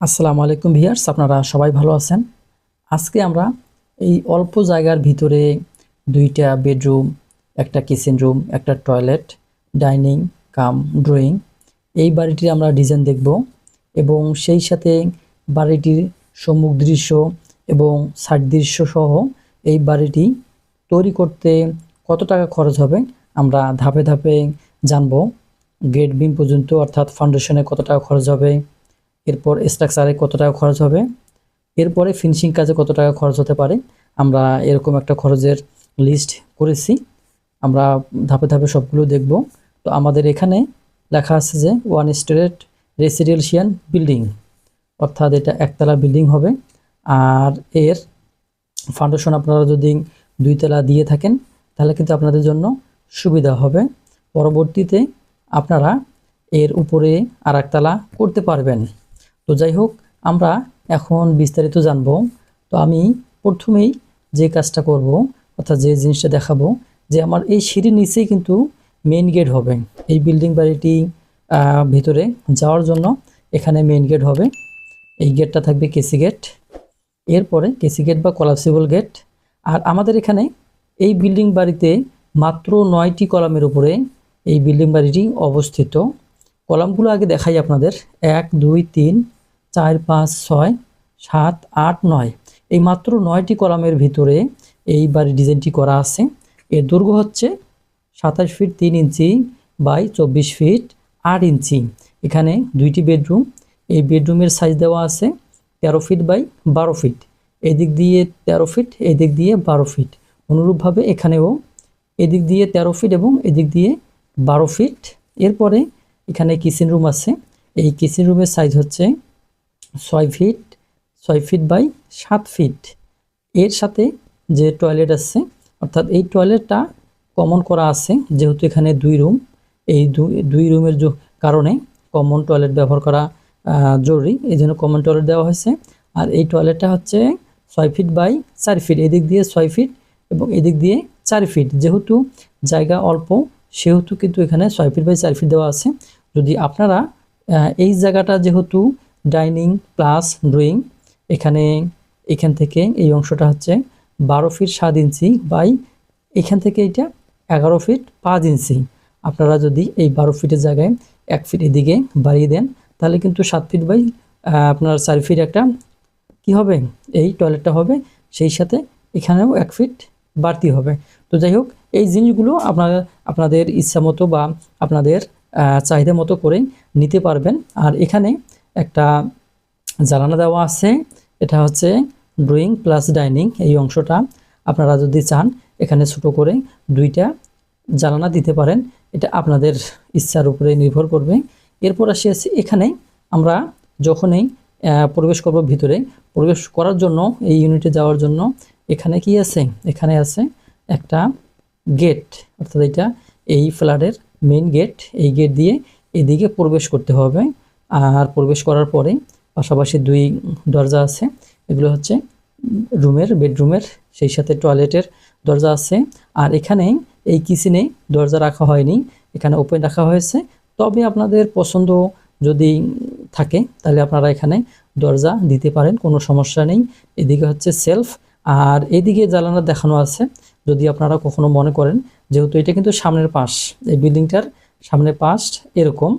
আসসালামু আলাইকুম ভিয়ার্স আপনারা সবাই ভালো আছেন? আজকে আমরা এই অল্প জায়গার ভিতরে দুইটা বেডরুম, একটা কিচেন রুম, একটা টয়লেট, ডাইনিং, কাম, ড্রয়িং, এই বাড়িটির আমরা ডিজাইন দেখব এবং সেই সাথে বাড়িটির সম্মুখ দৃশ্য এবং সাইড দৃশ্য সহ এই বাড়িটি তৈরি করতে কত টাকা খরচ হবে আমরা ধাপে ধাপে জানব। গেট বিম পর্যন্ত, অর্থাৎ ফাউন্ডেশনে কত টাকা খরচ হবে এরপর স্ট্রাকচারে কত টাকা খরচ হবে? এরপরে ফিনিশিং কাজে কত টাকা খরচ হতে পারে? আমরা এরকম একটা খরচের লিস্ট করেছি। আমরা ধাপে ধাপে সবগুলো দেখব। তো আমাদের এখানে লেখা আছে যে ওয়ান স্টোরেট রেসিডেন্সিয়াল বিল্ডিং অর্থাৎ এটা একতলা বিল্ডিং হবে। আর এর ফাউন্ডেশন আপনারা যদি দুইতলা দিয়ে থাকেন, তাহলে কিন্তু আপনাদের জন্য সুবিধা হবে। পরবর্তীতে আপনারা এর উপরে আর একতলা করতে পারবেন। তো যাই হোক, আমরা এখন বিস্তারিত জানব। তো আমি প্রথমেই যে কাজটা করব, অর্থাৎ যে জিনিসটা দেখাবো, যে আমার এই সিঁড়ির নিচেই কিন্তু মেইন গেট হবে। এই বিল্ডিং বাড়িটি ভিতরে যাওয়ার জন্য এখানে মেইন গেট হবে। এই গেটটা থাকবে কেসি গেট এরপরে কেসি গেট বা কলাপসিবল গেট আর আমাদের এখানে এই বিল্ডিং বাড়িতে মাত্র নয়টি কলামের উপরে এই বিল্ডিং বাড়িটি অবস্থিত। কলামগুলো আগে দেখাই আপনাদের। এক, দুই, তিন চার পাঁচ ছয় সাত আট নয়। এই মাত্র নয়টি কলামের ভিতরে এই বাড়ির ডিজাইনটি করা আছে। এর দৈর্ঘ্য হচ্ছে সাতাশ ফিট তিন ইঞ্চি বাই চব্বিশ ফিট আট ইঞ্চি। এখানে দুইটি বেডরুম। এই বেডরুমের সাইজ দেওয়া আছে তেরো ফিট বাই বারো ফিট। এদিক দিয়ে তেরো ফিট, এদিক দিয়ে বারো ফিট। অনুরূপভাবে এখানেও এদিক দিয়ে তেরো ফিট এবং এদিক দিয়ে বারো ফিট। এরপরে এখানে কিচেন রুম আছে। এই কিচেন রুমের সাইজ হচ্ছে ছয় ফিট ছয় ফিট বাই সাত ফিট এর সাথে যে টয়লেট আছে, অর্থাৎ এই টয়লেটটা কমন করা আছে, যেহেতু এখানে দুই রুম এই দুই রুমের কারণে কমন টয়লেট ব্যবহার করা জরুরি। এই জন্য কমন টয়লেট দেওয়া হয়েছে। আর এই টয়লেটটা হচ্ছে ছয় ফিট বাই চার ফিট এদিক দিয়ে ছয় ফিট এবং এদিক দিয়ে চার ফিট যেহেতু জায়গা অল্প, সেহেতু কিন্তু এখানে ছয় ফিট বাই চার ফিট দেওয়া আছে। যদি আপনারা এই জায়গাটা যেহেতু ডাইনিং প্লাস ড্রয়িং। এখানে, এখান থেকে এই অংশটা হচ্ছে বারো ফিট সাত ইঞ্চি বাই এখান থেকে এটা এগারো ফিট পাঁচ ইঞ্চি। আপনারা যদি এই বারো ফিটের জায়গায় এক ফিট এদিকে বাড়িয়ে দেন, তাহলে কিন্তু সাত ফিট বাই আপনার চার ফিট একটা কি হবে? এই টয়লেটটা হবে, সেই সাথে এখানেও এক ফিট বাড়তি হবে। তো যাই হোক, এই জিনিসগুলো আপনারা, আপনাদের ইচ্ছা মতো বা আপনাদের চাহিদা মতো করে নিতে পারবেন। আর এখানে একটা জ্বালানা দেওয়া আছে। এটা হচ্ছে ড্রয়িং প্লাস ডাইনিং এই অংশটা। আপনারা যদি চান, এখানে ছোট করে দুইটা জ্বালানা দিতে পারেন। এটা আপনাদের ইচ্ছার উপরে নির্ভর করবে। এরপর আসি আছে এখানে আমরা যখনই প্রবেশ করব ভিতরে, প্রবেশ করার জন্য, এই ইউনিটে যাওয়ার জন্য, এখানে কি আছে? এখানে আছে একটা গেট অর্থাৎ এটা এই ফ্ল্যাটের মেইন গেট এই গেট দিয়ে এদিকে প্রবেশ করতে হবে। আর প্রবেশ করার পরে পাশাপাশি দুই দরজা আছে। এগুলো হচ্ছে রুমের, বেডরুমের, সেই সাথে টয়লেটের দরজা আছে। আর এখানে এই কিচেনে দরজা রাখা হয়নি, এখানে ওপেন রাখা হয়েছে। তবে আপনাদের পছন্দ যদি থাকে, তাহলে আপনারা এখানে দরজা দিতে পারেন, কোনো সমস্যা নেই। এদিকে হচ্ছে সেলফ আর এদিকে জ্বালানা দেখানো আছে। যদি আপনারা কখনো মনে করেন, যেহেতু এটা কিন্তু সামনের পাশ, এই বিল্ডিংটার সামনের পাশ এরকম।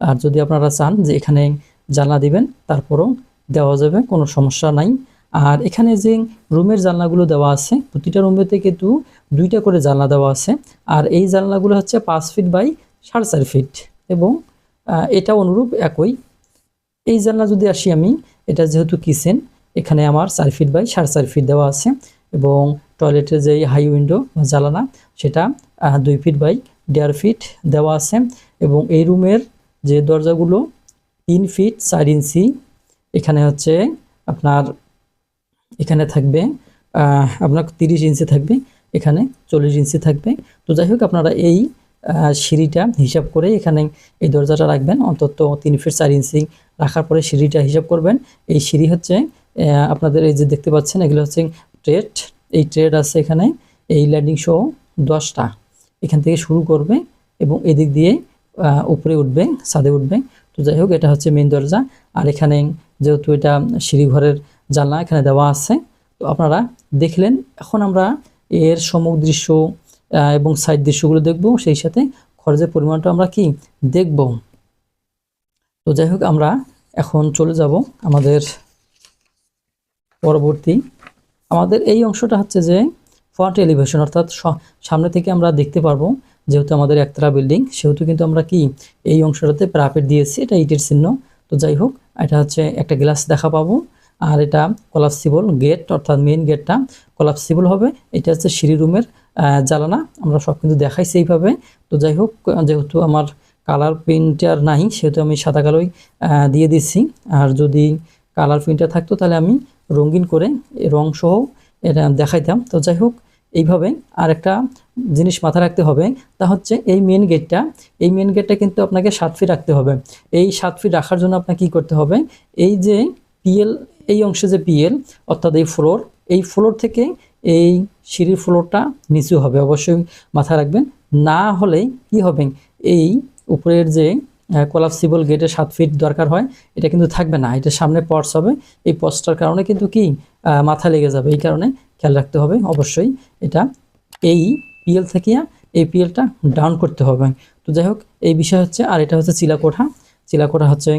আর যদি আপনারা চান যে এখানে জানলা দিবেন, তারপরও দেওয়া যাবে, কোনো সমস্যা নাই। আর এখানে যে রুমের জানলাগুলো দেওয়া আছে, প্রতিটা রুমেতে কিন্তু দুইটা করে জানলা দেওয়া আছে। আর এই জানলাগুলো হচ্ছে পাঁচ ফিট বাই সাড়ে চার ফিট এবং এটা অনুরূপ একই। এই জানলা যদি আসি আমি, এটা যেহেতু কিচেন, এখানে আমার চার ফিট বাই সাড়ে চার ফিট দেওয়া আছে এবং টয়লেটের যে হাই উইন্ডো জ্বালানা সেটা দুই ফিট বাই দেড় ফিট দেওয়া আছে এবং এই রুমের যে দরজাগুলো তিন ফিট চার ইঞ্চি, এখানে হচ্ছে আপনার, এখানে থাকবে আপনার তিরিশ ইঞ্চি থাকবে, এখানে চল্লিশ ইঞ্চি থাকবে। তো যাই হোক, আপনারা এই সিঁড়িটা হিসাব করে এখানে এই দরজাটা রাখবেন। অন্তত তিন ফিট চার ইঞ্চি রাখার পরে সিঁড়িটা হিসাব করবেন। এই সিঁড়ি হচ্ছে আপনাদের এই যে দেখতে পাচ্ছেন, এগুলো হচ্ছে ট্রেড। এই ট্রেড আছে এখানে, এই ল্যান্ডিং শো দশটা। এখান থেকে শুরু করবে এবং এদিক দিয়ে উপরে উঠবে, ছাদে উঠবে। তো যাই হোক, এটা হচ্ছে মেন দরজা। আর এখানে যেহেতু এটা সিঁড়িঘরের জানলা, এখানে দেওয়া আছে। তো আপনারা দেখলেন, এখন আমরা এর সম্মুখ দৃশ্য এবং সাইড দৃশ্যগুলো দেখব। সেই সাথে খরচের পরিমাণটা আমরা কি দেখব? তো যাই হোক, আমরা এখন চলে যাব আমাদের পরবর্তী। আমাদের এই অংশটা হচ্ছে যে ফ্রন্ট এলিভেশন অর্থাৎ সামনে থেকে আমরা দেখতে পারব যেহেতু আমাদের একতলা বিল্ডিং সেহেতু কিন্তু আমরা কি এই অংশটাতে প্রাপেট দিয়েছি, এটা ইটের চিহ্ন। তো যাই হোক, এটা হচ্ছে একটা গ্লাস দেখা পাবো। আর এটা কলাপসিবল গেট অর্থাৎ মেইন গেটটা কলাপসিবল হবে। এটা হচ্ছে সিঁড়ি রুমের জ্বালানা। আমরা সব কিন্তু দেখাইছি এইভাবে। তো যাই হোক, যেহেতু আমার কালার প্রিন্টার নাই, সেহেতু আমি সাদা কালোই দিয়ে দিচ্ছি আর যদি কালার প্রিন্টার থাকতো, তাহলে আমি রঙিন করে, রং সহ এটা দেখাইতাম। তো যাই হোক, এইভাবে আর একটা জিনিস মাথায় রাখতে হবে, তা হচ্ছে এই মেন গেটটা এই মেন গেটটা কিন্তু আপনাকে সাত ফিট রাখতে হবে। এই সাত ফিট রাখার জন্য আপনাকে কী করতে হবে? এই যে পিএল এই অংশে যে পিএল অর্থাৎ এই ফ্লোর এই ফ্লোর থেকে এই সিঁড়ির ফ্লোরটা নিচু হবে, অবশ্যই মাথায় রাখবেন। না হলে কি হবে? এই উপরের যে কোলাপসিবল গেটে সাত ফিট দরকার হয়, এটা কিন্তু থাকবে না, এটা সামনে পর্স হবে। এই পর্সটার কারণে কিন্তু কি মাথা লেগে যাবে, এই কারণে খেয়াল রাখতে হবে অবশ্যই। এটা এই পিএল থেকে এই পিএলটা ডাউন করতে হবে। তো যাই হোক, এই বিষয় হচ্ছে, আর এটা হচ্ছে চিলাকোঠা। চিলাকোঠা হচ্ছে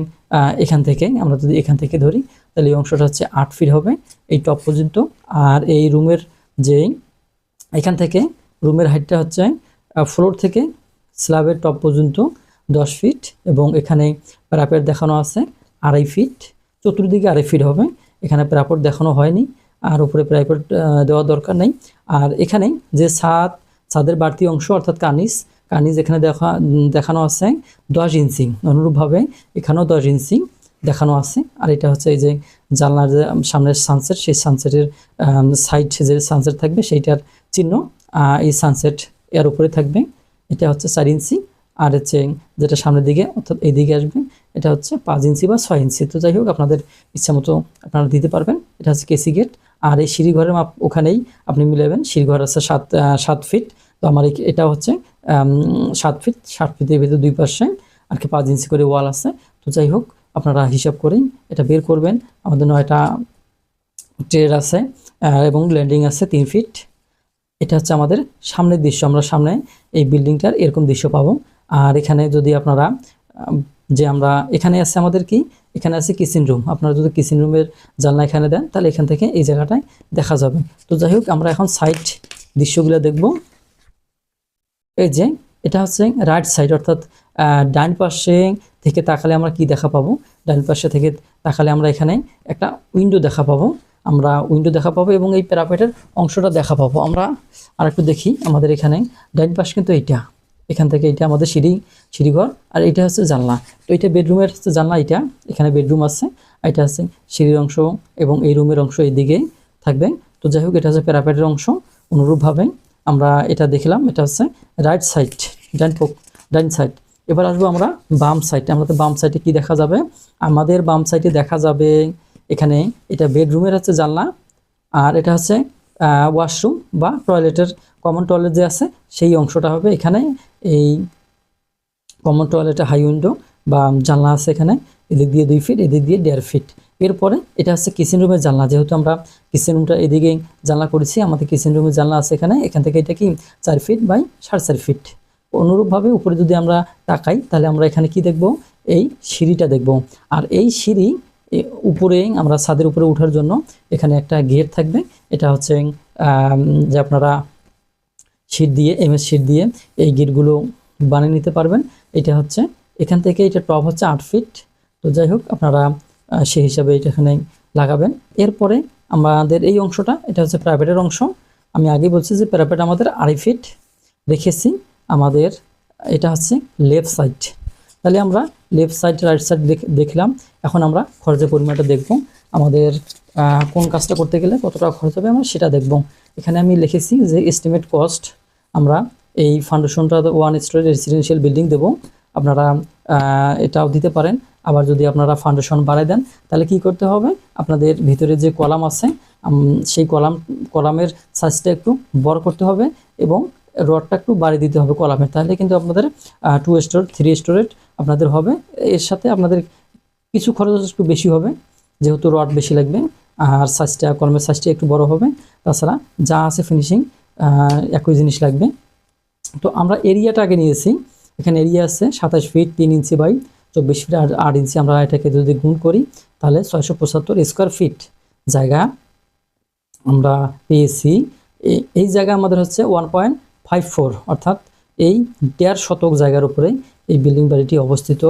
এখান থেকে, আমরা যদি এখান থেকে ধরি, তাহলে এই অংশটা হচ্ছে আট ফিট হবে এই টপ পর্যন্ত। আর এই রুমের যে, এখান থেকে রুমের হাইটটা হচ্ছে ফ্লোর থেকে স্ল্যাবের টপ পর্যন্ত দশ ফিট এবং এখানে প্যারাপেট দেখানো আছে আড়াই ফিট চতুর্দিকে আড়াই ফিট হবে, এখানে প্যারাপট দেখানো হয়নি, আর উপরে প্যারাপেট দেওয়া দরকার নেই। আর এখানে যে ছাদ ছাদের বাড়তি অংশ, অর্থাৎ কানিস কানিস এখানে দেখা, দেখানো আছে, দশ ইঞ্চি, অনুরূপভাবে এখানেও দশ ইঞ্চি দেখানো আছে। আর এটা হচ্ছে এই যে জানলার যে সামনের সানসেট সেই সানসেটের সাইড যে সানসেট থাকবে সেইটার চিহ্ন এই সানসেট এর উপরে থাকবে। এটা হচ্ছে চার ইঞ্চি, আর হচ্ছে যেটা সামনের দিকে, অর্থাৎ এই দিকে আসবে, এটা হচ্ছে পাঁচ ইঞ্চি বা ছয় ইঞ্চি। তো যাই হোক, আপনাদের ইচ্ছা মতো আপনারা দিতে পারবেন। এটা হচ্ছে কেসি গেট, আর এই সিঁড়ি ঘরের মাপ ওখানেই আপনি মিলাবেন। সিঁড়ি ঘর আছে সাত সাত ফিট তো আমার এটা হচ্ছে সাত ফিট, সাত ফিটের ভিতরে দুই পাশে আর কি পাঁচ ইঞ্চি করে ওয়াল আছে। তো যাই হোক, আপনারা হিসাব করেই এটা বের করবেন। আমাদের নয়টা ট্রেড আছে এবং ল্যান্ডিং আছে তিন ফিট। এটা হচ্ছে আমাদের সামনের দৃশ্য, আমরা সামনে এই বিল্ডিংটার এরকম দৃশ্য পাবো। আর এখানে যদি আপনারা যে আমরা, এখানে আছে আমাদের কি? এখানে আছে কিচেন রুম আপনারা যদি কিচেন রুমের জানলা এখানে দেন, তাহলে এখান থেকে এই জায়গাটায় দেখা যাবে। তো যাই হোক, আমরা এখন সাইড দৃশ্যগুলো দেখব। এই যে, এটা হচ্ছে রাইট সাইড অর্থাৎ ডান পাশে থেকে তাকালে আমরা কি দেখা পাবো? ডান পাশে থেকে তাকালে আমরা এখানে একটা উইন্ডো দেখা পাবো। আমরা উইন্ডো দেখা পাবো এবং এই প্যারাপেটের অংশটা দেখা পাবো। আমরা আর একটু দেখি আমাদের এখানে ডাইন পাশ কিন্তু এইটা। এখান থেকে এটা আমাদের সিঁড়ি, সিঁড়িঘর, আর এটা হচ্ছে জানলা। তো এটা বেডরুমের হচ্ছে জানলা এটা এখানে বেডরুম আছে এটা হচ্ছে সিঁড়ির অংশ এবং এই রুমের অংশ এইদিকে থাকবে। তো যাই হোক, এটা হচ্ছে প্যারাপেটের অংশ। অনুরূপভাবে আমরা এটা দেখলাম, এটা হচ্ছে রাইট সাইড পক ডান সাইড এবার আসব আমরা বাম সাইডে আমাদের বাম সাইডে কি দেখা যাবে? আমাদের বাম সাইডে দেখা যাবে এখানে এটা বেডরুমের হচ্ছে জানলা আর এটা হচ্ছে ওয়াশরুম বা টয়লেটের কমন টয়লেট যে আছে, সেই অংশটা হবে এখানে এই কমন টয়লেটে হাই উইন্ডো বা জানলা আছে এখানে। এদিক দিয়ে দুই ফিট এদিক দিয়ে দেড় ফিট এরপরে এটা হচ্ছে কিচেন রুমের জানলা। যেহেতু আমরা কিচেন রুমটা এদিকে জানলা করেছি, আমাদের কিচেন রুমের জানলা আছে এখানে। এখান থেকে এটা কি চার ফিট বাই সাড়ে চার ফিট অনুরূপভাবে উপরে যদি আমরা তাকাই, তাহলে আমরা এখানে কি দেখব? এই সিঁড়িটা দেখব। আর এই সিঁড়ি উপরে, আমরা ছাদের উপরে ওঠার জন্য এখানে একটা গেট থাকবে। এটা হচ্ছে যে আপনারা শীট দিয়ে এমএস শীট দিয়ে এই গেটগুলো বানিয়ে নিতে পারবেন। এটা হচ্ছে, এখান থেকে এটা টপ হচ্ছে আট ফিট তো যাই হোক, আপনারা সেই হিসাবে এটা এখানে লাগাবেন। এরপরে আমাদের এই অংশটা, এটা হচ্ছে প্রাইভেটের অংশ। আমি আগে বলছি যে প্রাইভেট আমাদের আড়াই ফিট রেখেছি। আমাদের, এটা হচ্ছে লেফট সাইড। তাহলে আমরা লেফট সাইড, রাইট সাইড দেখলাম। এখন আমরা খরচের পরিমাণটা দেখব। আমাদের কোন কাজটা করতে গেলে কত টাকা খরচ হবে আমরা সেটা দেখব। এখানে আমি লিখেছি যে এস্টিমেট কস্ট আমরা এই ফাউন্ডেশনটা ওয়ান স্টোরি রেসিডেন্সিয়াল বিল্ডিং দেব। আপনারা এটাও দিতে পারেন। আবার যদি আপনারা ফাউন্ডেশন বাড়ায় দেন, তাহলে কি করতে হবে? আপনাদের ভিতরে যে কলাম আছে সেই কলাম, কলামের সাইজটা একটু বড় করতে হবে এবং রডটা একটু বাড়িয়ে দিতে হবে কলামের। তাহলে কিন্তু আপনাদের টু স্টোর থ্রি স্টোরেট আপনাদের হবে। এর সাথে আপনাদের কিছু খরচ একটু বেশি হবে, যেহেতু রড বেশি লাগবে, আর সাইজটা কলমের সাইজটা একটু বড় হবে। তাছাড়া যা আছে ফিনিশিং একই জিনিস লাগবে। তো আমরা এরিয়াটা আগে নিয়েছি। এখানে এরিয়া আছে সাতাশ ফিট তিন ইঞ্চি বাই চব্বিশ ফিট আট ইঞ্চি আমরা এটাকে যদি গুণ করি, তাহলে ছয়শো পঁচাত্তর স্কোয়ার ফিট জায়গা আমরা পেয়েছি। এই জায়গা আমাদের হচ্ছে ওয়ান পয়েন্ট ফাইভ ফোর অর্থাৎ এই দেড় শতক জায়গার উপরে এই বিল্ডিং বাড়িটি অবস্থিত।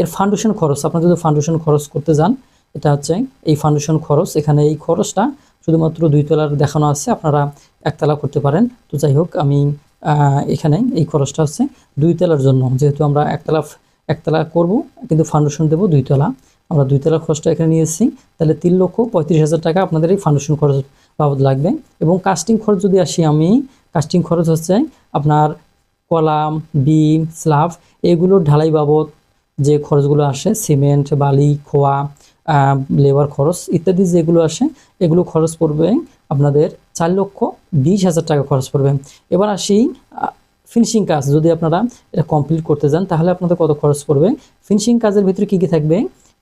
এর ফাউন্ডেশন খরচ, আপনারা যদি ফাউন্ডেশন খরচ করতে যান, এটা হচ্ছে এই ফাউন্ডেশন খরচ। এখানে এই খরচটা শুধুমাত্র দুই তলার দেখানো আছে, আপনারা একতলা করতে পারেন। তো যাই হোক, আমি এখানে এই খরচটা হচ্ছে দুই তলার জন্য। যেহেতু আমরা একতলা একতলা করব, কিন্তু ফাউন্ডেশন দেবো দুই তলা। আমরা দুই তলার খরচটা এখানে নিয়েছি। তাহলে তিন লক্ষ পঁয়ত্রিশ হাজার টাকা আপনাদের এই ফাউন্ডেশন খরচ বাবদ লাগবে। এবং কাস্টিং খরচ যদি আসি আমি কাস্টিং খরচ হচ্ছে আপনার কলাম, বিম স্লাব এগুলোর ঢালাই বাবদ যে খরচগুলো আসে, সিমেন্ট, বালি, খোয়া লেবার খরচ ইত্যাদি যেগুলো আসে, এগুলো খরচ পড়বে আপনাদের চার লক্ষ বিশ হাজার টাকা খরচ পড়বে। এবার আসি ফিনিশিং কাজ, যদি আপনারা এটা কমপ্লিট করতে যান, তাহলে আপনাদের কত খরচ পড়বে? ফিনিশিং কাজের ভিতরে কী কী থাকবে?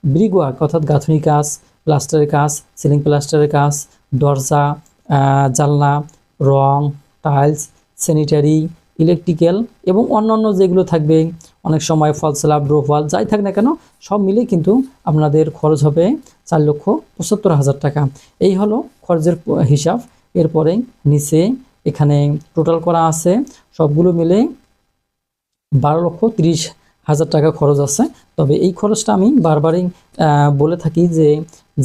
ব্রিক ওয়ার্ক অর্থাৎ গাঁথনি কাজ প্লাস্টারের কাজ সিলিং প্লাস্টারের কাজ, দরজা জানলা, রং টাইলস স্যানিটারি ইলেকট্রিক্যাল এবং অন্যান্য যেগুলো থাকবে, অনেক সময় ফল স্ল্যাব ড্রোফাল যাই থাক না কেন, সব মিলে কিন্তু আপনাদের খরচ হবে চার লক্ষ পঁচাত্তর হাজার টাকা। এই হলো খরচের হিসাব। এরপরে নিচে এখানে টোটাল করা আছে। সবগুলো মিলে বারো লক্ষ তিরিশ হাজার টাকা খরচ আছে। তবে এই খরচটা আমি বারবারই বলে থাকি যে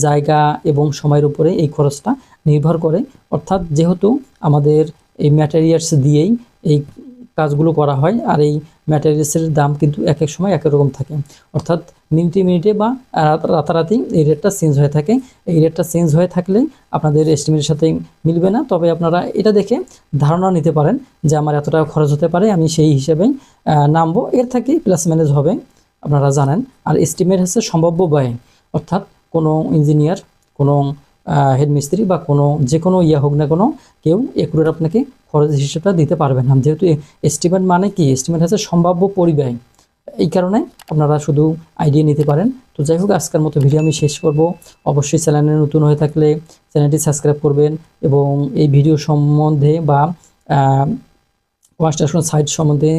জায়গা এবং সময়ের উপরে এই খরচটা নির্ভর করে। অর্থাৎ যেহেতু আমাদের এই ম্যাটেরিয়ালস দিয়েই এই কাজগুলো করা হয়, আর এই ম্যাটেরিয়ালসের দাম কিন্তু এক এক সময় এক রকম থাকে। অর্থাৎ মিনিটে মিনিটে বা রাত- রাতারাতি এই রেটটা চেঞ্জ হয়ে থাকে। এই রেটটা চেঞ্জ হয়ে থাকলে আপনাদের এস্টিমেটের সাথে মিলবে না। তবে আপনারা এটা দেখে ধারণা নিতে পারেন যে আমার এত টাকা খরচ হতে পারে আমি সেই হিসেবে আহ, নামবো। এর থেকে প্লাস ম্যানেজ হবে আপনারা জানেন। আর এস্টিমেট হচ্ছে সম্ভাব্য ব্যয়। অর্থাৎ কোনো ইঞ্জিনিয়ার কোনো হেডমিস্ত্রি বা কোনো যে কোনো ইয়ে হোক না কোনো, কেউ একুরেট আপনাকে খরচ হিসেবটা দিতে পারবে না। যেহেতু এস্টিমেট মানে কি? এস্টিমেট হচ্ছে সম্ভাব্য পরিব্যয়। এই কারণে আপনারা শুধু আইডিয়া নিতে পারেন। তো যাই হোক, আজকের মতো ভিডিও আমি শেষ করব। অবশ্যই চ্যানেলে নতুন হয়ে থাকলে চ্যানেলটি সাবস্ক্রাইব করবেন এবং এই ভিডিও সম্বন্ধে বা ওয়াস্টার সাইট সম্বন্ধে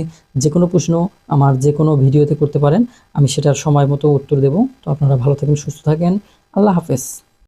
যে কোনো প্রশ্ন আমার যে কোনো ভিডিওতে করতে পারেন। আমি সেটার সময় মতো উত্তর দেব। তো আপনারা ভালো থাকেন, সুস্থ থাকেন। আল্লাহ হাফেজ।